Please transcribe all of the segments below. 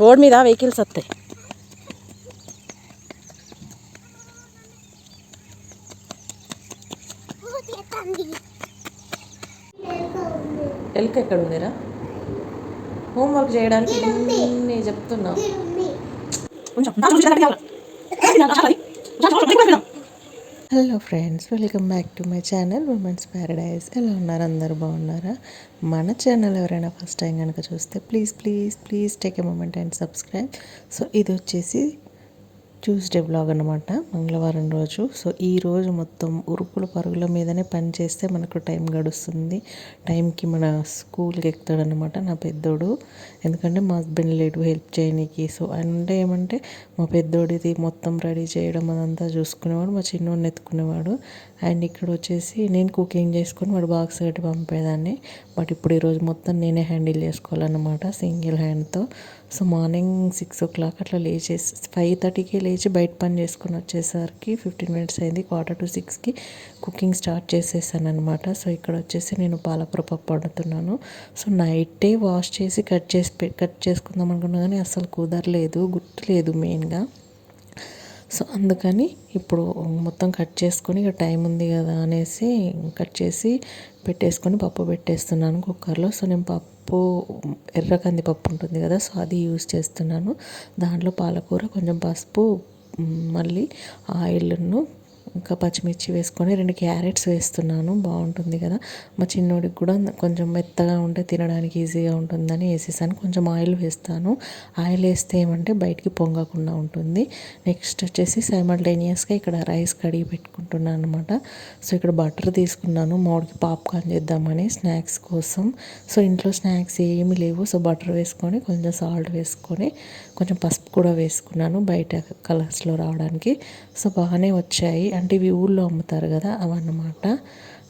Road మీద vehicles వస్తాయి. ఎలుక ఎక్కడ ఉందిరా? హోంవర్క్ చేయడానికి ఇన్ని చెప్తున్నా. Hello friends welcome back to my channel women's paradise ఎలా ఉన్నారు? అందరు బాగున్నారా? మన ఛానల్ ఎవరైనా ఫస్ట్ టైం కనుక చూస్తే please please please take a moment and subscribe so ఇది వచ్చేసి ట్యూస్డే బ్లాగ్ అనమాట మంగళవారం రోజు. సో ఈ రోజు మొత్తం ఉరుకుల పరుగుల మీదనే పని చేస్తే మనకు టైం గడుస్తుంది. టైంకి మన స్కూల్కి ఎక్కుతాడనమాట నా పెద్దోడు. ఎందుకంటే మా హస్బెండ్ లేడు హెల్ప్ చేయడానికి సో అంటే ఏమంటే మా పెద్దోడిది మొత్తం రెడీ చేయడం అదంతా చూసుకునేవాడు మా చిన్నోడిని ఎత్తుకునేవాడు. అండ్ ఇక్కడ వచ్చేసి నేను కుకింగ్ చేసుకొని వాడు బాక్స్ కట్టి పంపేదాన్ని. బట్ ఇప్పుడు ఈరోజు మొత్తం నేనే హ్యాండిల్ చేసుకోవాలన్నమాట సింగిల్ హ్యాండ్తో so morning six o'clock అట్లా లేచేసి ఫైవ్ థర్టీకి లేచి బయట పని చేసుకొని వచ్చేసరికి ఫిఫ్టీన్ మినిట్స్ అయింది క్వార్టర్ టు సిక్స్కి కుకింగ్ స్టార్ట్ చేసేసాను అనమాట సో ఇక్కడ వచ్చేసి నేను పాలకూర పప్పు వండుతున్నాను. సో నైటే వాష్ చేసి కట్ చేసి కట్ చేసుకుందాం అనుకున్నా కానీ అసలు కుదరలేదు గుర్తులేదు మెయిన్గా. సో అందుకని ఇప్పుడు మొత్తం కట్ చేసుకొని ఇక టైం ఉంది కదా అనేసి కట్ చేసి పెట్టేసుకొని పప్పు పెట్టేస్తున్నాను కుక్కర్లో. సో నేను పప్పు ఎర్ర కందిపప్పు ఉంటుంది కదా సో అది యూజ్ చేస్తున్నాను. దాంట్లో పాలకూర కొంచెం పసుపు మళ్ళీ ఆయిల్ను ఇంకా పచ్చిమిర్చి వేసుకొని రెండు క్యారెట్స్ వేస్తున్నాను. బాగుంటుంది కదా. మా చిన్నోడికి కూడా కొంచెం మెత్తగా ఉంటే తినడానికి ఈజీగా ఉంటుందని వేసేసాను. కొంచెం ఆయిల్ వేస్తాను. ఆయిల్ వేస్తే ఏమంటే బయటికి పొంగకుండా ఉంటుంది. నెక్స్ట్ వచ్చేసి సైమల్టేనియస్గా ఇక్కడ రైస్ కడిగి పెట్టుకుంటున్నాను అనమాట సో ఇక్కడ బటర్ తీసుకున్నాను. మామిడికి పాప్కార్న్ చేద్దామని స్నాక్స్ కోసం. సో ఇంట్లో స్నాక్స్ ఏమీ లేవు. సో బటర్ వేసుకొని కొంచెం సాల్ట్ వేసుకొని కొంచెం పసుపు కూడా వేసుకున్నాను బయట కలర్స్లో రావడానికి. సో బాగానే వచ్చాయి. అండ్ ఇవి ఊళ్ళో అమ్ముతారు కదా అవన్నమాట.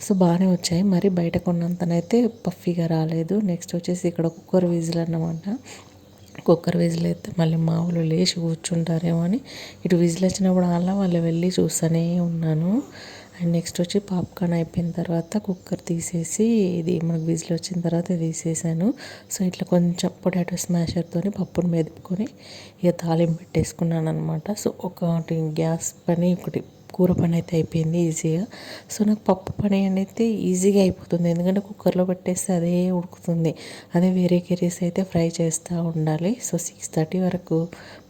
సో బాగానే వచ్చాయి. మరి బయట కొన్నంతనైతే పఫీగా రాలేదు. నెక్స్ట్ వచ్చేసి ఇక్కడ కుక్కర్ విజిల్ అన్నమాట. కుక్కర్ విజిల్ అయితే మళ్ళీ మావులు లేచి కూర్చుంటారేమో అని ఇటు విజిల్ వచ్చినప్పుడు అలా వాళ్ళు వెళ్ళి చూస్తూనే ఉన్నాను. అండ్ నెక్స్ట్ వచ్చి పాప్కార్న్ అయిపోయిన తర్వాత కుక్కర్ తీసేసి ఇది మనకు విజిల్ వచ్చిన తర్వాత తీసేసాను. సో ఇట్లా కొంచెం పొటాటో స్మాషర్తో పప్పును మెదుపుకొని ఇక తాలింపు పెట్టేసుకున్నాను అనమాట సో ఒకటి గ్యాస్ పని ఒకటి కూర పని అయితే అయిపోయింది ఈజీగా. సో నాకు పప్పు పని అనేది ఈజీగా అయిపోతుంది. ఎందుకంటే కుక్కర్లో పెట్టేస్తే అదే ఉడుకుతుంది. అదే వేరే కర్రీస్ అయితే ఫ్రై చేస్తూ ఉండాలి. సో సిక్స్ థర్టీ వరకు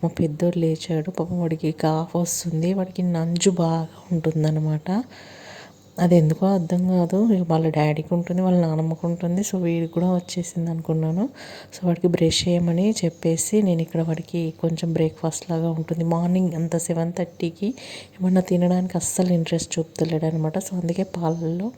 మా పెద్దోడు లేచాడు. పాపం వాడికి కాఫ్ వస్తుంది. వాడికి నంజు బాగా ఉంటుందన్నమాట. అది ఎందుకో అర్థం కాదు. వాళ్ళ డాడీకి ఉంటుంది వాళ్ళ నాన్నమ్మకు ఉంటుంది. సో వీడికి కూడా వచ్చేసింది అనుకున్నాను. సో వాడికి బ్రష్ చేయమని చెప్పేసి నేను ఇక్కడ వాడికి కొంచెం బ్రేక్ఫాస్ట్ లాగా ఉంటుంది. మార్నింగ్ అంత సెవెన్ థర్టీకి ఏమన్నా తినడానికి అస్సలు ఇంట్రెస్ట్ చూపుతలేడు అనమాట సో అందుకే పాలల్లో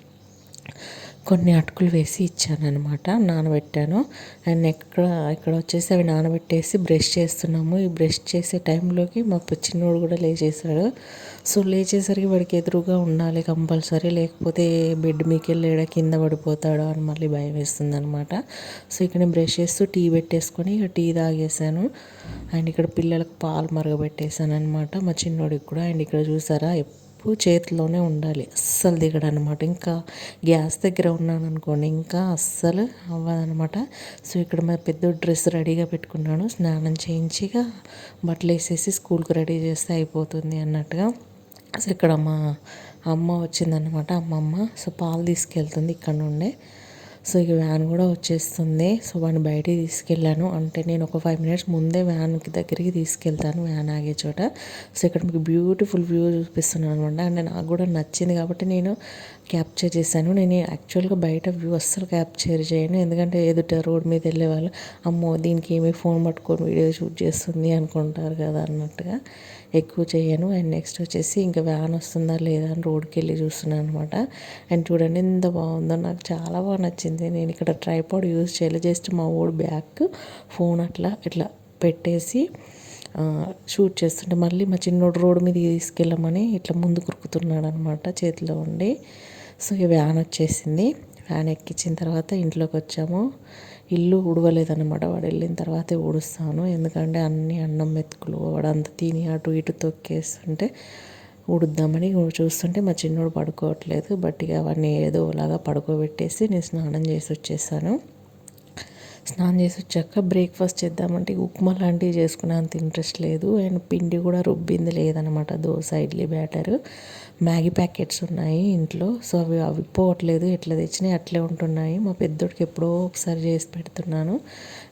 కొన్ని అటుకులు వేసి ఇచ్చానమాట నానబెట్టాను. అండ్ ఎక్కడ ఇక్కడ వచ్చేసి అవి నానబెట్టేసి బ్రష్ చేస్తున్నాము. ఈ బ్రష్ చేసే టైంలోకి మా చిన్నోడు కూడా లేచేసాడు సో లేచేసరికి వాడికి ఎదురుగా ఉండాలి కంపల్సరీ లేకపోతే బెడ్ మీకు వెళ్ళాడ కింద పడిపోతాడు అని మళ్ళీ భయం వేస్తుంది అనమాట సో ఇక్కడ బ్రష్ చేస్తూ టీ పెట్టేసుకొని ఇక టీ తాగేసాను అండ్ ఇక్కడ పిల్లలకు పాలు మరగబెట్టేసాను అనమాట మా చిన్నోడికి కూడా. అండ్ ఇక్కడ చూసారా ఎప్పుడు చేతిలోనే ఉండాలి. అస్సలు దిగడనమాట. ఇంకా గ్యాస్ దగ్గర ఉన్నాను అనుకోండి ఇంకా అస్సలు అవ్వదనమాట. సో ఇక్కడ మా పెద్ద డ్రెస్ రెడీగా పెట్టుకున్నాను. స్నానం చేయించిగా బట్టలు వేసేసి స్కూల్కి రెడీ చేస్తే అయిపోతుంది అన్నట్టుగా. సో ఇక్కడ మా అమ్మ వచ్చిందనమాట అమ్మమ్మ. సో పాలు తీసుకెళ్తుంది ఇక్కడ నుండే సో ఇక వ్యాన్ కూడా వచ్చేస్తుంది. సో వాడిని బయటికి తీసుకెళ్ళాను. అంటే నేను ఒక ఫైవ్ మినిట్స్ ముందే వ్యాన్కి దగ్గరికి తీసుకెళ్తాను వ్యాన్ ఆగే చోట. సో ఇక్కడ మీకు బ్యూటిఫుల్ వ్యూ చూపిస్తున్నాను అనమాట అండ్ నాకు కూడా నచ్చింది కాబట్టి నేను క్యాప్చర్ చేశాను. నేను యాక్చువల్గా బయట వ్యూ అస్సలు క్యాప్చర్ చేయను. ఎందుకంటే ఎదుట రోడ్ మీద వెళ్ళే వాళ్ళు అమ్మో దీనికి ఏమి ఫోన్ పట్టుకొని వీడియో షూట్ చేస్తుంది అనుకుంటారు కదా అన్నట్టుగా ఎక్కువ చేయను. అండ్ నెక్స్ట్ వచ్చేసి ఇంకా వ్యాన్ వస్తుందా లేదా అని రోడ్కి వెళ్ళి చూస్తున్నాను అనమాట అండ్ చూడండి ఎంత బాగుందో. నాకు చాలా బాగా నచ్చింది. నేను ఇక్కడ ట్రైపాడ్ యూజ్ చేయలేదు జస్ట్ మా ఓడి బ్యాక్ ఫోన్ అట్లా ఇట్లా పెట్టేసి షూట్ చేస్తుంటే మళ్ళీ మా చిన్నోడు రోడ్డు మీద తీసుకెళ్ళమని ఇట్లా ముందు కురుకుతున్నాడు అనమాట చేతిలో ఉండి. సో ఈ వ్యాన్ వచ్చేసింది. ఫ్యాన్ ఎక్కించిన తర్వాత ఇంట్లోకి వచ్చాము. ఇల్లు ఉడవలేదన్నమాట వాడు వెళ్ళిన తర్వాతే ఊడుస్తాను. ఎందుకంటే అన్ని అన్నం మెతుకులు వాడు అంత తిని అటు ఇటు తొక్కేస్తుంటే ఉడుద్దామని చూస్తుంటే మా చిన్నోడు పడుకోవట్లేదు బట్ ఇక అవన్నీ ఏదో లాగా పడుకోబెట్టేసి నేను స్నానం చేసి వచ్చేసాను. స్నానం చేసి వచ్చాక బ్రేక్ఫాస్ట్ చేద్దామంటే ఉప్మా లాంటివి చేసుకునే అంత ఇంట్రెస్ట్ లేదు. అండ్ పిండి కూడా రుబ్బింది లేదనమాట dosa idli batter. Maggi packets ఉన్నాయి ఇంట్లో సో అవి అవి పోవట్లేదు. ఎట్లా తెచ్చినాయి అట్లే ఉంటున్నాయి. మా పెద్దోడికి ఎప్పుడో ఒకసారి చేసి పెడుతున్నాను.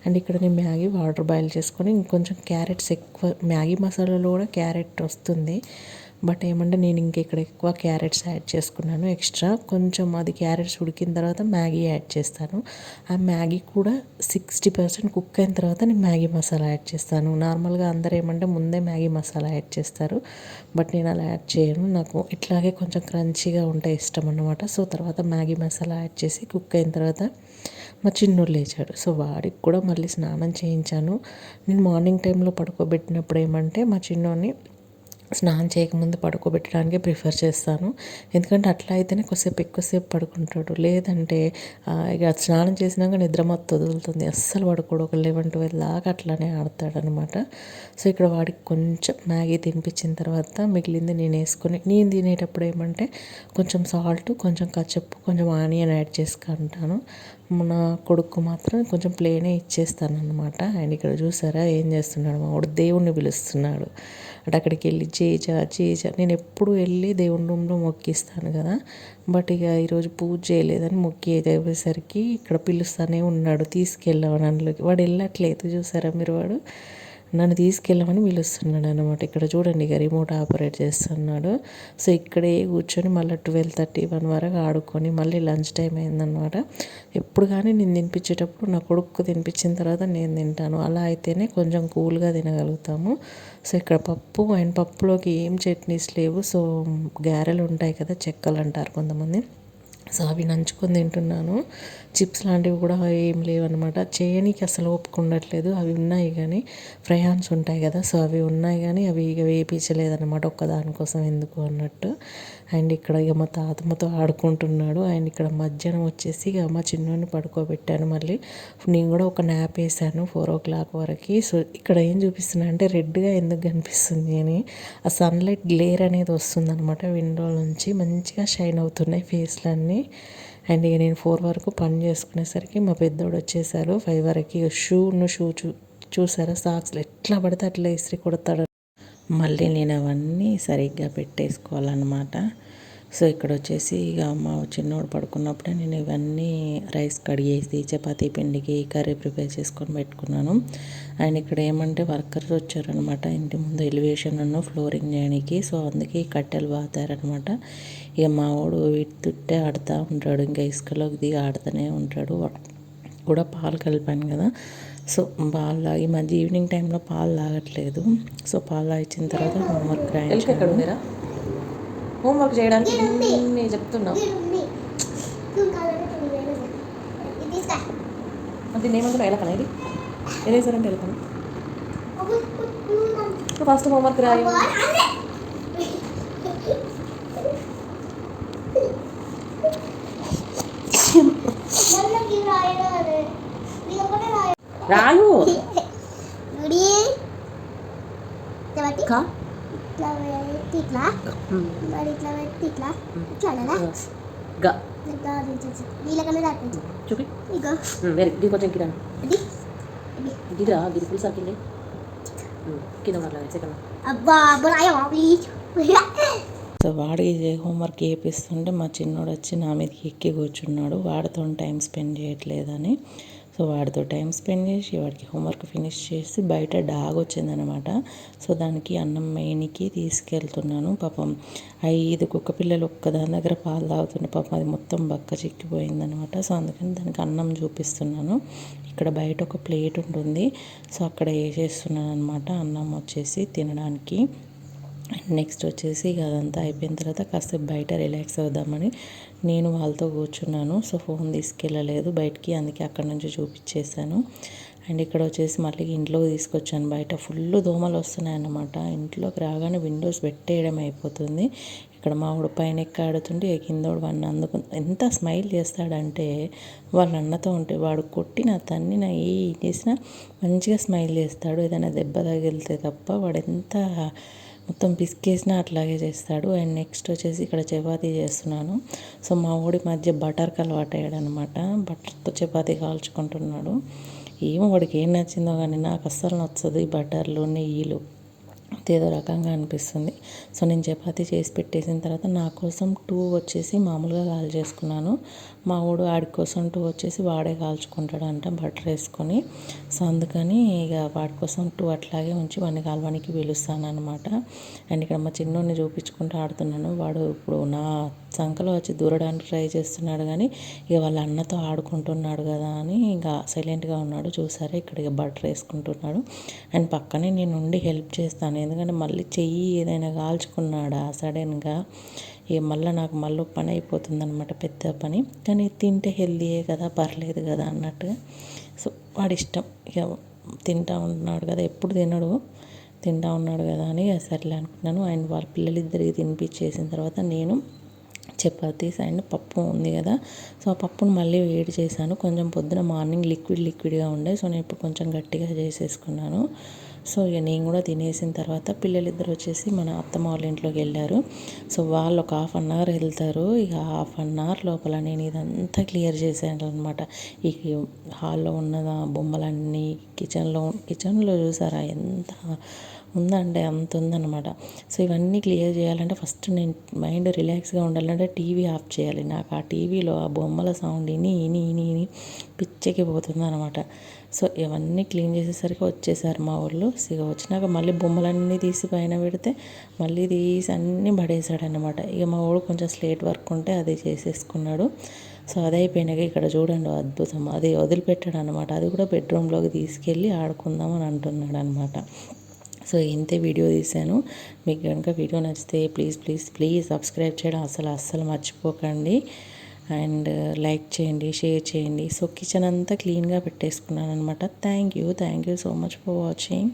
అండ్ ఇక్కడ నేను మ్యాగీ వాటర్ బాయిల్ చేసుకొని ఇంకొంచెం క్యారెట్స్ ఎక్కువ మ్యాగీ మసాలాలో కూడా క్యారెట్ వస్తుంది. బట్ ఏమంటే నేను ఇంక ఇక్కడ ఎక్కువ క్యారెట్స్ యాడ్ చేసుకున్నాను ఎక్స్ట్రా. కొంచెం అది క్యారెట్స్ ఉడికిన తర్వాత మ్యాగీ యాడ్ చేస్తాను. ఆ మ్యాగీ కూడా సిక్స్టీ పర్సెంట్ కుక్ అయిన తర్వాత నేను మ్యాగీ మసాలా యాడ్ చేస్తాను. నార్మల్గా అందరూ ఏమంటే ముందే మ్యాగీ మసాలా యాడ్ చేస్తారు. బట్ నేను అలా యాడ్ చేయను. నాకు ఇట్లాగే కొంచెం క్రంచీగా ఉంటే ఇష్టం అన్నమాట. సో తర్వాత మ్యాగీ మసాలా యాడ్ చేసి కుక్ అయిన తర్వాత మా చిన్నోడు లేచాడు. సో వాడికి కూడా మళ్ళీ స్నానం చేయించాను. నేను మార్నింగ్ టైంలో పడుకోబెట్టినప్పుడు ఏమంటే మా చిన్నోడిని స్నానం చేయకముందు పడుకోబెట్టడానికే ప్రిఫర్ చేస్తాను. ఎందుకంటే అట్లా అయితేనే కొద్దిసేపు ఎక్కువసేపు పడుకుంటాడు. లేదంటే ఇక స్నానం చేసినాక నిద్ర మొత్తం వదులుతుంది. అస్సలు పడుకోడు. ఒక లెవెన్ ట్వెల్వ్ దాకా అట్లానే ఆడతాడనమాట. సో ఇక్కడ వాడికి కొంచెం మ్యాగీ తినిపించిన తర్వాత మిగిలింది నేను వేసుకొని నేను తినేటప్పుడు ఏమంటే కొంచెం సాల్ట్ కొంచెం కచ్చప్పు కొంచెం ఆనియన్ యాడ్ చేసుకుంటాను. మన కొడుకు మాత్రం కొంచెం ప్లేనే ఇచ్చేస్తాను అనమాట అండ్ ఇక్కడ చూసారా ఏం చేస్తున్నాడు మా వాడు? దేవుణ్ణి పిలుస్తున్నాడు. అంటే అక్కడికి వెళ్ళి చేజా చేజా నేను ఎప్పుడు వెళ్ళి దేవుని రూమ్లో మొక్కిస్తాను కదా. బట్ ఇక ఈరోజు పూజ చేయలేదని మొక్కి అయిపోయేసరికి ఇక్కడ పిలుస్తానే ఉన్నాడు తీసుకెళ్ళామని అందులోకి. వాడు వెళ్ళట్లేదు చూసారా మీరు వాడు? నన్ను తీసుకెళ్ళమని పిలుస్తున్నాడు అనమాట ఇక్కడ చూడండి ఇక రిమోట్ ఆపరేట్ చేస్తున్నాడు. సో ఇక్కడే కూర్చొని మళ్ళీ ట్వెల్వ్ థర్టీ వన్ వరకు ఆడుకొని మళ్ళీ లంచ్ టైం అయిందనమాట ఎప్పుడు కానీ నేను తినిపించేటప్పుడు నా కొడుకు తినిపించిన తర్వాత నేను తింటాను. అలా అయితేనే కొంచెం కూల్గా తినగలుగుతాము. సో ఇక్కడ పప్పు అండ్ పప్పులోకి ఏం చట్నీస్ లేవు. సో గారెలు ఉంటాయి కదా చెక్కలు అంటారు కొంతమంది. సో అవి నంచుకొని తింటున్నాను. చిప్స్ లాంటివి కూడా ఏం లేవన్నమాట. చేయనీకి అసలు ఒప్పుకుండట్లేదు అవి ఉన్నాయి కానీ ఫ్రయాన్స్ ఉంటాయి కదా సో అవి ఉన్నాయి కానీ అవి ఇక వేయించలేదన్నమాట ఒక్కదానికోసం ఎందుకు అన్నట్టు. అండ్ ఇక్కడ ఇక మా తాతమ్మతో ఆడుకుంటున్నాడు. అండ్ ఇక్కడ మధ్యాహ్నం వచ్చేసి ఇక మా చిన్నోడిని పడుకోబెట్టాను మళ్ళీ. నేను కూడా ఒక న్యాప్ వేసాను ఫోర్ ఓ క్లాక్ వరకు. సో ఇక్కడ ఏం చూపిస్తున్నా అంటే రెడ్గా ఎందుకు కనిపిస్తుంది అని. ఆ సన్లైట్ గ్లేర్ అనేది వస్తుంది అనమాట విండో నుంచి. మంచిగా షైన్ అవుతున్నాయి ఫేస్లన్నీ. అండ్ ఇక నేను ఫోర్ వరకు పని చేసుకునేసరికి మా పెద్దోడు వచ్చేసారు. ఫైవ్ వరకు షూను షూ చూ చూసారా? సాక్స్లు ఎట్లా పడితే అట్లా ఇస్త్రీ కొడతాడు. మళ్ళీ నేను అవన్నీ సరిగ్గా పెట్టేసుకోవాలన్నమాట. సో ఇక్కడ వచ్చేసి ఇక మా చిన్నోడు పడుకున్నప్పుడే నేను ఇవన్నీ రైస్ కడిగేసి చపాతీ పిండికి కర్రీ ప్రిపేర్ చేసుకొని పెట్టుకున్నాను. అండ్ ఇక్కడ ఏమంటే వర్కర్స్ వచ్చారనమాట. ఇంటి ముందు ఎలివేషన్ అన్న ఫ్లోరింగ్ చేయడానికి. సో అందుకే కట్టెలు బాతారనమాట ఇక మా వాడు తుట్టే ఆడుతూ ఉంటాడు. ఇంకా ఇసుకలోకి దిగి ఆడుతూనే ఉంటాడు. కూడా పాలు కలిపాను కదా. సో పాలు తాగి ఈ మధ్య ఈవినింగ్ టైంలో పాలు తాగట్లేదు. సో పాలు తాగించిన తర్వాత హోంవర్క్ రాయించాను. హోంవర్క్ చేయడానికి? నేను చెప్తున్నా. దీన్ని ఏమంటున్నా ఎలకనా ఇది ఎరేసారంటే ఎలకనా ఫస్ట్ హోంవర్క్ రాయి రాయు ఇట్లా పెట్టి ఇట్లా మరి ఇట్లా పెట్టి ఇట్లా ఇట్లా కదా గ వీళ్ళకన్నా దాటించు చూపి ఇగో వెరీ ఇది కొంచెం కింద Tidak, jadi pulsa kini. Ya. Hmm, Kita nggak lagi, saya kalah. Apa? Bola ayam, please. So వాడికి హోంవర్క్ చేపిస్తుంటే మా చిన్నోడు వచ్చి నా మీద ఎక్కి కూర్చున్నాడు. వాడితో టైం స్పెండ్ చేయట్లేదని. సో వాడితో టైం స్పెండ్ చేసి వాడికి హోంవర్క్ ఫినిష్ చేసి బయట డాగ్ వచ్చిందనమాట. సో దానికి అన్నం మెయిన్కి తీసుకెళ్తున్నాను. పాపం ఐదు కుక్క పిల్లలు ఒక్కదాని దగ్గర పాలు తాగుతుండే పాపం అది మొత్తం బక్క చిక్కిపోయిందనమాట. సో అందుకని దానికి అన్నం చూపిస్తున్నాను. ఇక్కడ బయట ఒక ప్లేట్ ఉంటుంది. సో అక్కడ వేసేస్తున్నాను అనమాట అన్నం వచ్చేసి తినడానికి. నెక్స్ట్ వచ్చేసి ఇక అదంతా అయిపోయిన తర్వాత కాసేపు బయట రిలాక్స్ అవుదామని నేను వాళ్ళతో కూర్చున్నాను. సో ఫోన్ తీసుకెళ్ళలేదు బయటికి అందుకే అక్కడ నుంచి చూపించేశాను. అండ్ ఇక్కడ వచ్చేసి మళ్ళీ ఇంట్లోకి తీసుకొచ్చాను. బయట ఫుల్ దోమలు వస్తున్నాయి అన్నమాట. ఇంట్లోకి రాగానే విండోస్ పెట్టేయడం అయిపోతుంది. ఇక్కడ మా వాడు పైన ఎక్కాడుతుంటే కిందోడు వాడిని అందుకు ఎంత స్మైల్ చేస్తాడంటే వాళ్ళ అన్నతో ఉంటే వాడు కొట్టిన తన్నిన ఏ చేసినా మంచిగా స్మైల్ చేస్తాడు. ఏదైనా దెబ్బ తగిలితే తప్ప వాడు ఎంత మొత్తం పిసికేసినా అట్లాగే చేస్తాడు. అండ్ నెక్స్ట్ వచ్చేసి ఇక్కడ చపాతీ చేస్తున్నాను. సో మా ఊడి మధ్య బటర్కి అలవాటు అయ్యాడు అనమాట బటర్తో చపాతీ కాల్చుకుంటున్నాడు. ఏమో వాడికి ఏం నచ్చిందో కానీ నాకు అస్సలు నచ్చదు ఈ బటర్లు నెయ్యిలు. ఏదో రకంగా అనిపిస్తుంది. సో నేను చపాతి చేసి పెట్టేసిన తర్వాత నా కోసం టూ వచ్చేసి మామూలుగా కాల్ చేసుకున్నాను. మా వాడు ఆడి కోసం టూ వచ్చేసి వాడే కాల్చుకుంటాడు అంట బటర్ వేసుకొని. సో అందుకని ఇక వాడి కోసం టూ అట్లాగే ఉంచి వాడిని కాలవానికి పిలుస్తాను అనమాట అండ్ ఇక్కడ మా చిన్నోడిని చూపించుకుంటూ ఆడుతున్నాను. వాడు ఇప్పుడు నా సంకలో వచ్చి దూరడానికి ట్రై చేస్తున్నాడు కానీ ఇక వాళ్ళ అన్నతో ఆడుకుంటున్నాడు కదా అని ఇంకా సైలెంట్గా ఉన్నాడు. చూసారా ఇక్కడ బట్టర్ బటర్ వేసుకుంటున్నాడు. అండ్ పక్కనే నేను ఉండి హెల్ప్ చేస్తాను. ఎందుకంటే మళ్ళీ చెయ్యి ఏదైనా కాల్చుకున్నాడా సడన్గా ఇక మళ్ళీ నాకు మళ్ళీ పని అయిపోతుంది అనమాట పెద్ద పని. కానీ తింటే హెల్దీయే కదా పర్లేదు కదా అన్నట్టుగా. సో వాడి ఇష్టం. ఇక తింటా ఉంటున్నాడు కదా ఎప్పుడు తినడు తింటా ఉన్నాడు కదా అని సర్లే అనుకున్నాను. అండ్ వాళ్ళ పిల్లలిద్దరికి తినిపించేసిన తర్వాత నేను చపాతీస్ అండ్ పప్పు ఉంది కదా. సో ఆ పప్పును మళ్ళీ వేడి చేశాను. కొంచెం పొద్దున మార్నింగ్ లిక్విడ్ లిక్విడ్గా ఉండే. సో నేను ఇప్పుడు కొంచెం గట్టిగా చేసేసుకున్నాను. సో ఇక నేను కూడా తినేసిన తర్వాత పిల్లలిద్దరు వచ్చేసి మన అత్తమ్మ వాళ్ళ ఇంట్లోకి వెళ్ళారు. సో వాళ్ళు ఒక హాఫ్ అన్ అవర్ వెళ్తారు. ఇక హాఫ్ అన్ అవర్ లోపల నేను ఇదంతా క్లియర్ చేశాను అనమాట ఈ హాల్లో ఉన్న బొమ్మలన్నీ కిచెన్లో కిచెన్లో చూసారా ఎంత ఉందంటే అంత ఉందన్నమాట. సో ఇవన్నీ క్లియర్ చేయాలంటే ఫస్ట్ నేను మైండ్ రిలాక్స్గా ఉండాలంటే టీవీ ఆఫ్ చేయాలి. నాకు ఆ టీవీలో ఆ బొమ్మల సౌండ్ ఇని ఇని ఇని ఇని పిచ్చెక్కి అనమాట సో ఇవన్నీ క్లీన్ చేసేసరికి వచ్చేసారు మా ఊళ్ళో ఇక వచ్చినాక మళ్ళీ బొమ్మలన్నీ తీసి పైన పెడితే మళ్ళీ తీసి అన్నీ పడేసాడనమాట ఇక మా ఊడు కొంచెం స్లేట్ వర్క్ ఉంటే అది చేసేసుకున్నాడు. సో అది అయిపోయినాక ఇక్కడ చూడండి అద్భుతం. అది వదిలిపెట్టాడు అనమాట అది కూడా బెడ్రూమ్లోకి తీసుకెళ్ళి ఆడుకుందాం అని అంటున్నాడు అనమాట సో ఇంతే వీడియో తీశాను. మీకు కనుక వీడియో నచ్చితే ప్లీజ్ ప్లీజ్ ప్లీజ్ సబ్స్క్రైబ్ చేయడం అసలు అస్సలు మర్చిపోకండి. అండ్ లైక్ చేయండి షేర్ చేయండి. సో కిచెన్ అంతా క్లీన్గా పెట్టేసుకున్నాను అనమాట thank you. Thank you so much for watching.